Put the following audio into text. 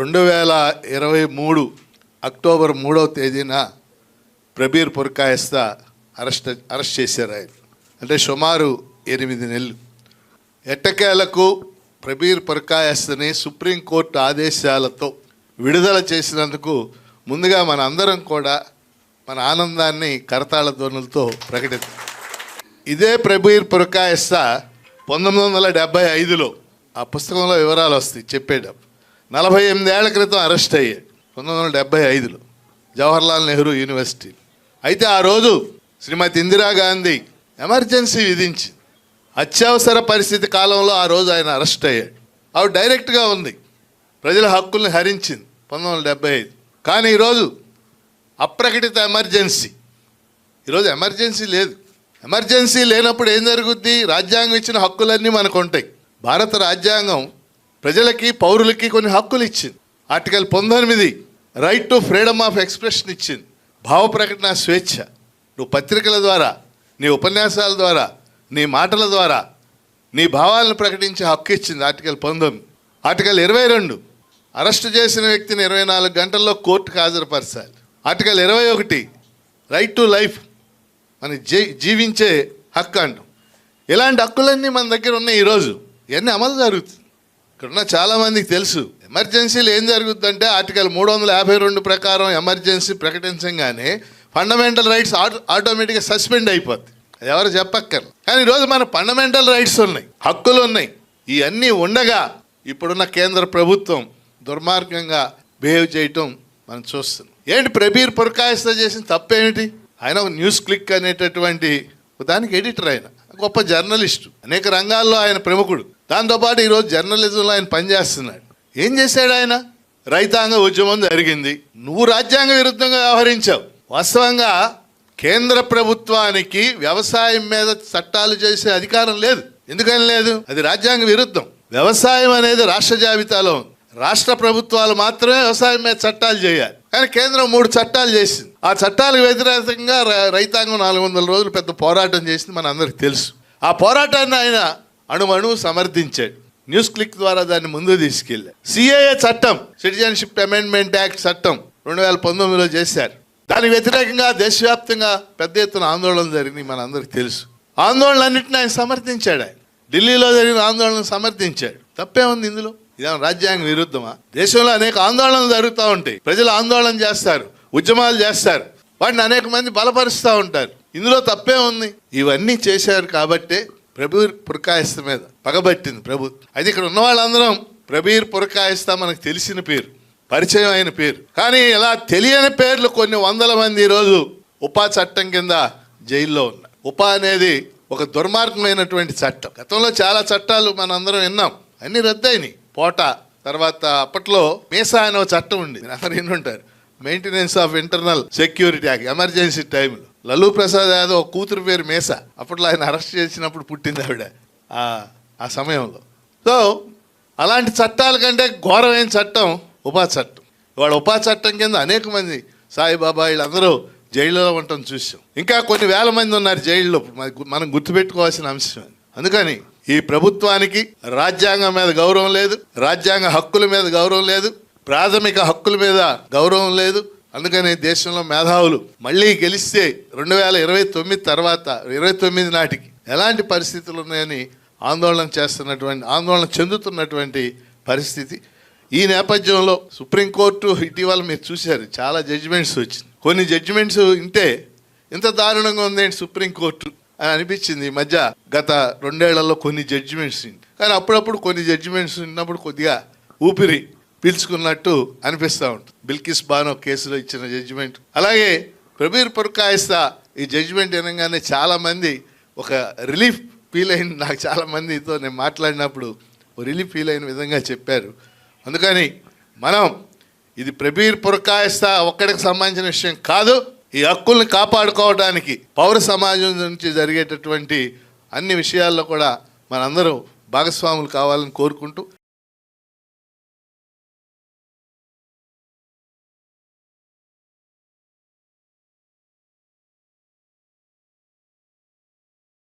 రెండు వేల ఇరవై మూడు అక్టోబర్ మూడవ తేదీన ప్రబీర్ పురకాయస్త అరెస్ట్ అరెస్ట్ చేశారు ఆయన. అంటే సుమారు ఎనిమిది నెలలు. ఎట్టకేలకు ప్రబీర్ పురకాయస్తని సుప్రీంకోర్టు ఆదేశాలతో విడుదల చేసినందుకు ముందుగా మన అందరం కూడా మన ఆనందాన్ని కరతాళ ధ్వనులతో ప్రకటిద్దాం. ఇదే ప్రబీర్ పురకాయస్త పంతొమ్మిది వందల డెబ్బై ఐదులో ఆ పుస్తకంలో వివరాలు వస్తాయి. చెప్పేటప్పుడు నలభై ఎనిమిదేళ్ళ క్రితం అరెస్ట్ అయ్యే పంతొమ్మిది వందల డెబ్బై ఐదులో జవహర్లాల్ నెహ్రూ యూనివర్సిటీ. అయితే ఆ రోజు శ్రీమతి ఇందిరాగాంధీ ఎమర్జెన్సీ విధించింది అత్యవసర పరిస్థితి కాలంలో ఆ రోజు ఆయన అరెస్ట్ అయ్యాడు. ఆవిడ డైరెక్ట్గా ఉంది. ప్రజల హక్కుల్ని హరించింది పంతొమ్మిది వందల డెబ్బై ఐదు. కానీ ఈరోజు అప్రకటిత ఎమర్జెన్సీ. ఈరోజు ఎమర్జెన్సీ లేదు. ఎమర్జెన్సీ లేనప్పుడు ఏం జరుగుద్ది? రాజ్యాంగం ఇచ్చిన హక్కులన్నీ మనకు ఉంటాయి భారత రాజ్యాంగం ప్రజలకి పౌరులకి కొన్ని హక్కులు ఇచ్చింది. ఆర్టికల్ పంతొమ్మిది right to freedom of expression ఇచ్చింది. భావ ప్రకటన స్వేచ్ఛ. నువ్వు పత్రికల ద్వారా నీ ఉపన్యాసాల ద్వారా నీ మాటల ద్వారా నీ భావాలను ప్రకటించే హక్కు ఇచ్చింది ఆర్టికల్ పంతొమ్మిది. ఆర్టికల్ ఇరవై రెండు అరెస్ట్ చేసిన వ్యక్తిని ఇరవై నాలుగు గంటల్లో కోర్టుకు హాజరుపరచాలి. ఆర్టికల్ ఇరవై ఒకటి రైట్ టు లైఫ్ మన జీ జీవించే హక్కు అంటాం. ఇలాంటి హక్కులన్నీ మన దగ్గర ఉన్నాయి ఈరోజు. ఇవన్నీ అమలు జరుగుతుంది. ఇక్కడున్న చాలామందికి తెలుసు. ఎమర్జెన్సీలు ఏం జరుగుతుందంటే ఆర్టికల్ మూడు వందల యాభై రెండు ప్రకారం ఎమర్జెన్సీ ప్రకటించగానే ఫండమెంటల్ రైట్స్ ఆటో ఆటోమేటిక్గా సస్పెండ్ అయిపోద్ది. అది ఎవరు చెప్పక్కర్ కానీ ఈరోజు మన ఫండమెంటల్ రైట్స్ ఉన్నాయి హక్కులు ఉన్నాయి. ఇవన్నీ ఉండగా ఇప్పుడున్న కేంద్ర ప్రభుత్వం దుర్మార్గంగా బిహేవ్ చేయటం మనం చూస్తున్నాం. ఏంటి ప్రబీర్ పురకాయస్త చేసిన తప్పేమిటి? ఆయన ఒక న్యూస్ క్లిక్ అనేటటువంటి దానికి ఎడిటర్ ఆయన గొప్ప జర్నలిస్టు అనేక రంగాల్లో ఆయన ప్రముఖుడు. దాంతోపాటు ఈరోజు జర్నలిజంలో ఆయన పనిచేస్తున్నాడు. ఏం చేశాడు ఆయన? రైతాంగ ఉద్యమం జరిగింది. నువ్వు రాజ్యాంగ విరుద్ధంగా వ్యవహరించావు. వాస్తవంగా కేంద్ర ప్రభుత్వానికి వ్యవసాయం మీద చట్టాలు చేసే అధికారం లేదు. ఎందుకని లేదు? అది రాజ్యాంగ విరుద్ధం. వ్యవసాయం అనేది రాష్ట్ర జాబితాలో ఉంది. రాష్ట్ర ప్రభుత్వాలు మాత్రమే వ్యవసాయం మీద చట్టాలు చేయాలి. కానీ కేంద్రం మూడు చట్టాలు చేసింది. ఆ చట్టాలకు వ్యతిరేకంగా రైతాంగం నాలుగు వందల రోజులు పెద్ద పోరాటం చేసింది మన అందరికి తెలుసు. ఆ పోరాటాన్ని ఆయన అణువణువు సమర్థించాడు. న్యూస్ క్లిక్ ద్వారా దాన్ని ముందు తీసుకెళ్ళారు సిఏఏ చట్టం సిటిజన్షిప్ అమెండ్మెంట్ యాక్ట్ చట్టం రెండు వేల పంతొమ్మిదిలో చేశారు. దానికి వ్యతిరేకంగా దేశవ్యాప్తంగా పెద్ద ఎత్తున ఆందోళన జరిగింది మన అందరికి తెలుసు. ఆందోళనలన్నింటినీ ఆయన సమర్థించాడు ఆయన. ఢిల్లీలో జరిగిన ఆందోళనలు సమర్థించాడు. తప్పే ఉంది ఇందులో? ఇదేమో రాజ్యాంగ విరుద్ధమా? దేశంలో అనేక ఆందోళనలు జరుగుతూ ఉంటాయి. ప్రజలు ఆందోళన చేస్తారు ఉద్యమాలు చేస్తారు. వాటిని అనేక మంది బలపరుస్తూ ఉంటారు. ఇందులో తప్పే ఉంది ఇవన్నీ చేశారు కాబట్టే ప్రభీర్ పురకాయస్త మీద పగబట్టింది ప్రభు. అయితే ఇక్కడ ఉన్న వాళ్ళందరం ప్రభీర్ పురకాయస్త మనకు తెలిసిన పేరు పరిచయం అయిన పేరు. కానీ ఇలా తెలియని పేర్లు కొన్ని వందల మంది ఈరోజు ఉపా చట్టం కింద జైల్లో ఉన్నారు. ఉపా అనేది ఒక దుర్మార్గమైనటువంటి చట్టం. గతంలో చాలా చట్టాలు మనం అందరం విన్నాం. అన్ని రద్దయినాయి. పోట తర్వాత అప్పట్లో మీసా అనే ఒక చట్టం ఉంది అందరూ ఉంటారు maintenance of internal security act emergency టైంలో లల్లూ ప్రసాద్ యాదవ్ కూతురు పేరు మేస. అప్పట్లో ఆయన అరెస్ట్ చేసినప్పుడు పుట్టింది ఆవిడ ఆ ఆ సమయంలో. సో అలాంటి చట్టాల కంటే ఘోరమైన చట్టం ఉపా చట్టం. ఇవాళ ఉపా చట్టం కింద అనేక మంది సాయిబాబా వీళ్ళందరూ జైల్లో ఉండటం చూసాం ఇంకా కొన్ని వేల మంది ఉన్నారు జైల్లో. మనం గుర్తుపెట్టుకోవాల్సిన అంశం అందుకని ఈ ప్రభుత్వానికి రాజ్యాంగం మీద గౌరవం లేదు రాజ్యాంగ హక్కుల మీద గౌరవం లేదు ప్రాథమిక హక్కుల మీద గౌరవం లేదు అందుకని దేశంలో మేధావులు మళ్ళీ గెలిస్తే రెండు వేల ఇరవై తొమ్మిది తర్వాత ఇరవై తొమ్మిది నాటికి ఎలాంటి పరిస్థితులు ఉన్నాయని ఆందోళన చేస్తున్నటువంటి ఆందోళన చెందుతున్నటువంటి పరిస్థితి. ఈ నేపథ్యంలో సుప్రీంకోర్టు ఇటీవల మీరు చూశారు చాలా జడ్జిమెంట్స్ వచ్చింది. కొన్ని జడ్జిమెంట్స్ ఇంటే ఇంత దారుణంగా ఉందేంటి సుప్రీంకోర్టు అని అనిపించింది. ఈ మధ్య గత రెండేళ్ళలో కొన్ని జడ్జిమెంట్స్ కానీ అప్పుడప్పుడు కొన్ని జడ్జిమెంట్స్ ఉన్నప్పుడు కొద్దిగా ఊపిరి పీల్చుకున్నట్టు అనిపిస్తూ ఉంటుంది. బిల్కిస్ బానో కేసులో ఇచ్చిన జడ్జిమెంట్ అలాగే ప్రబీర్ పుర్కాయిస్తా ఈ జడ్జిమెంట్ వినగానే చాలామంది ఒక రిలీఫ్ ఫీల్ అయిన నాకు చాలామందితో నేను మాట్లాడినప్పుడు రిలీఫ్ ఫీల్ అయిన విధంగా చెప్పారు. అందుకని మనం ఇది ప్రబీర్ పురకాయస్తా ఒక్కడికి సంబంధించిన విషయం కాదు ఈ హక్కుల్ని కాపాడుకోవడానికి పౌర సమాజం నుంచి జరిగేటటువంటి అన్ని విషయాల్లో కూడా మనందరూ భాగస్వాములు కావాలని కోరుకుంటూ